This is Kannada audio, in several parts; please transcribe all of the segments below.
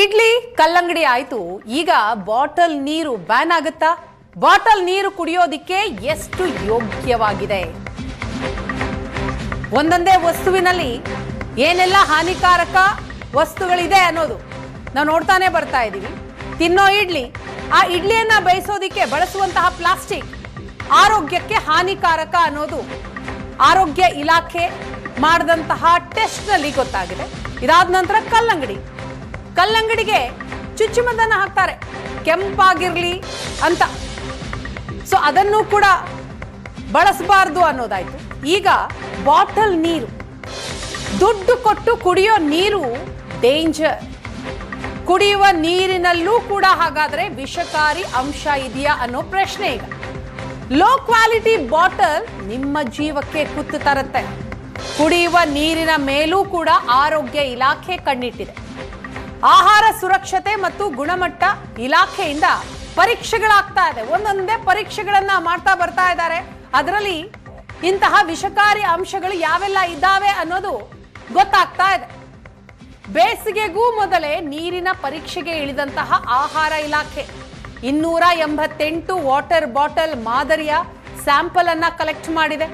ಇಡ್ಲಿ ಕಲ್ಲಂಗಡಿ ಆಯ್ತು. ಈಗ ಬಾಟಲ್ ನೀರು ಬ್ಯಾನ್ ಆಗುತ್ತಾ? ಬಾಟಲ್ ನೀರು ಕುಡಿಯೋದಿಕ್ಕೆ ಎಷ್ಟು ಯೋಗ್ಯವಾಗಿದೆ? ಒಂದೊಂದೇ ವಸ್ತುವಿನಲ್ಲಿ ಏನೆಲ್ಲ ಹಾನಿಕಾರಕ ವಸ್ತುಗಳಿದೆ ಅನ್ನೋದು ನಾವು ನೋಡ್ತಾನೆ ಬರ್ತಾ ಇದ್ದೀವಿ. ತಿನ್ನೋ ಇಡ್ಲಿ, ಆ ಇಡ್ಲಿಯನ್ನ ಬಯಸೋದಿಕ್ಕೆ ಬಳಸುವಂತಹ ಪ್ಲಾಸ್ಟಿಕ್ ಆರೋಗ್ಯಕ್ಕೆ ಹಾನಿಕಾರಕ ಅನ್ನೋದು ಆರೋಗ್ಯ ಇಲಾಖೆ ಮಾಡಿದಂತಹ ಟೆಸ್ಟ್ನಲ್ಲಿ ಗೊತ್ತಾಗಿದೆ. ಇದಾದ ನಂತರ ಕಲ್ಲಂಗಡಿ. ಕಲ್ಲಂಗಡಿಗೆ ಚುಚ್ಚುಮದ್ದನ್ನ ಹಾಕ್ತಾರೆ. ಕೆಂಪಾಗಿರ್ಲಿ ಅಂತ. ಸೊ ಅದನ್ನು ಕೂಡ ಬಳಸಬಾರ್ದು ಅನ್ನೋದಾಯ್ತು. ಈಗ ಬಾಟಲ್ ನೀರು. ದುಡ್ಡು ಕೊಟ್ಟು ಕುಡಿಯೋ ನೀರು ಡೇಂಜರ್ ಕುಡಿಯುವ ನೀರಿನಲ್ಲೂ ಕೂಡ ಹಾಗಾದ್ರೆ ವಿಷಕಾರಿ ಅಂಶ ಇದೆಯಾ ಅನ್ನೋ ಪ್ರಶ್ನೆ ಈಗ. ಲೋ ಕ್ವಾಲಿಟಿ ಬಾಟಲ್ ನಿಮ್ಮ ಜೀವಕ್ಕೆ ಕುತ್ತು ತರುತ್ತೆ. ಕುಡಿಯುವ ನೀರಿನ ಮೇಲೂ ಕೂಡ ಆರೋಗ್ಯ ಇಲಾಖೆ ಕಣ್ಣಿಟ್ಟಿದೆ. ಆಹಾರ ಸುರಕ್ಷತೆ ಮತ್ತು ಗುಣಮಟ್ಟ ಇಲಾಖೆಯಿಂದ ಪರೀಕ್ಷೆಗಳಾಗ್ತಾ ಇದೆ. ಒಂದೊಂದೇ ಪರೀಕ್ಷೆಗಳನ್ನ ಮಾಡ್ತಾ ಬರ್ತಾ ಇದ್ದಾರೆ. ಅದರಲ್ಲಿ ಇಂತಹ ವಿಷಕಾರಿ ಅಂಶಗಳು ಯಾವೆಲ್ಲ ಇದ್ದಾವೆ ಅನ್ನೋದು ಗೊತ್ತಾಗ್ತಾ ಇದೆ. ಬೇಸಿಗೆಗೂ ಮೊದಲೇ ನೀರಿನ ಪರೀಕ್ಷೆಗೆ ಇಳಿದಂತಹ ಆಹಾರ ಇಲಾಖೆ. ಇನ್ನೂರ ಎಂಬತ್ತೆಂಟು ವಾಟರ್ ಬಾಟಲ್ ಮಾದರಿಯ ಸ್ಯಾಂಪಲ್ ಅನ್ನ ಕಲೆಕ್ಟ್ ಮಾಡಿದೆ.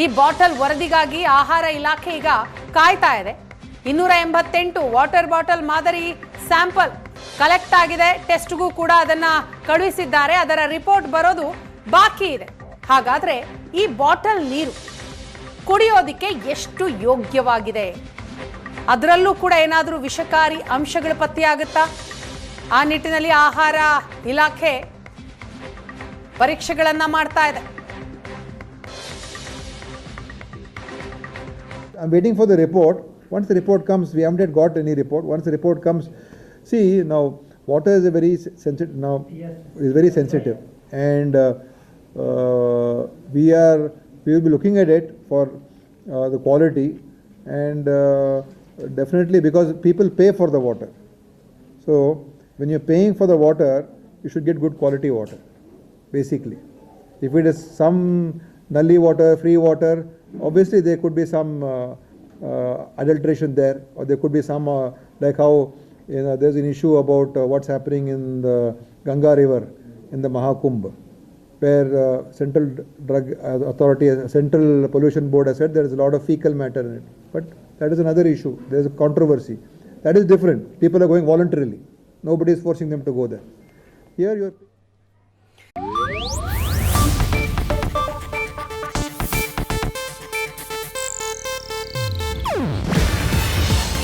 ಈ ಬಾಟಲ್ ವರದಿಗಾಗಿ ಆಹಾರ ಇಲಾಖೆ ಈಗ ಕಾಯ್ತಾ ಇದೆ. ಇನ್ನೂರ ಎಂಬತ್ತೆಂಟು ವಾಟರ್ ಬಾಟಲ್ ಮಾದರಿ ಸ್ಯಾಂಪಲ್ ಕಲೆಕ್ಟ್ ಆಗಿದೆ. ಟೆಸ್ಟ್ಗೂ ಕೂಡ ಅದನ್ನ ಕಳುಹಿಸಿದ್ದಾರೆ. ಅದರ ರಿಪೋರ್ಟ್ ಬರೋದು ಬಾಕಿ ಇದೆ. ಹಾಗಾದ್ರೆ ಈ ಬಾಟಲ್ ನೀರು ಕುಡಿಯೋದಿಕ್ಕೆ ಎಷ್ಟು ಯೋಗ್ಯವಾಗಿದೆ? ಅದರಲ್ಲೂ ಕೂಡ ಏನಾದರೂ ವಿಷಕಾರಿ ಅಂಶಗಳು ಪತ್ತೆಯಾಗುತ್ತಾ? ಆ ನಿಟ್ಟಿನಲ್ಲಿ ಆಹಾರ ಇಲಾಖೆ ಪರೀಕ್ಷೆಗಳನ್ನ ಮಾಡ್ತಾ ಇದೆ. I'm waiting for the report. Once the report comes, we haven't yet got any report. Once the report comes, see now water is a very sensitive now is very sensitive, and uh, uh, we are we will be looking at it for uh, the quality, and uh, definitely because people pay for the water. So when you're paying for the water, you should get good quality water, basically. If it is some nully water, free water, obviously there could be some uh, adulteration there, or there could be some uh, like how you know there's an issue about uh, what's happening in the Ganga River in the Mahakumbh, where uh, Central Drug Authority, uh, Central Pollution Board has said there is a lot of fecal matter in it, but that is another issue. There is a controversy. That is different. People are going voluntarily. Nobody is forcing them to go there. Here you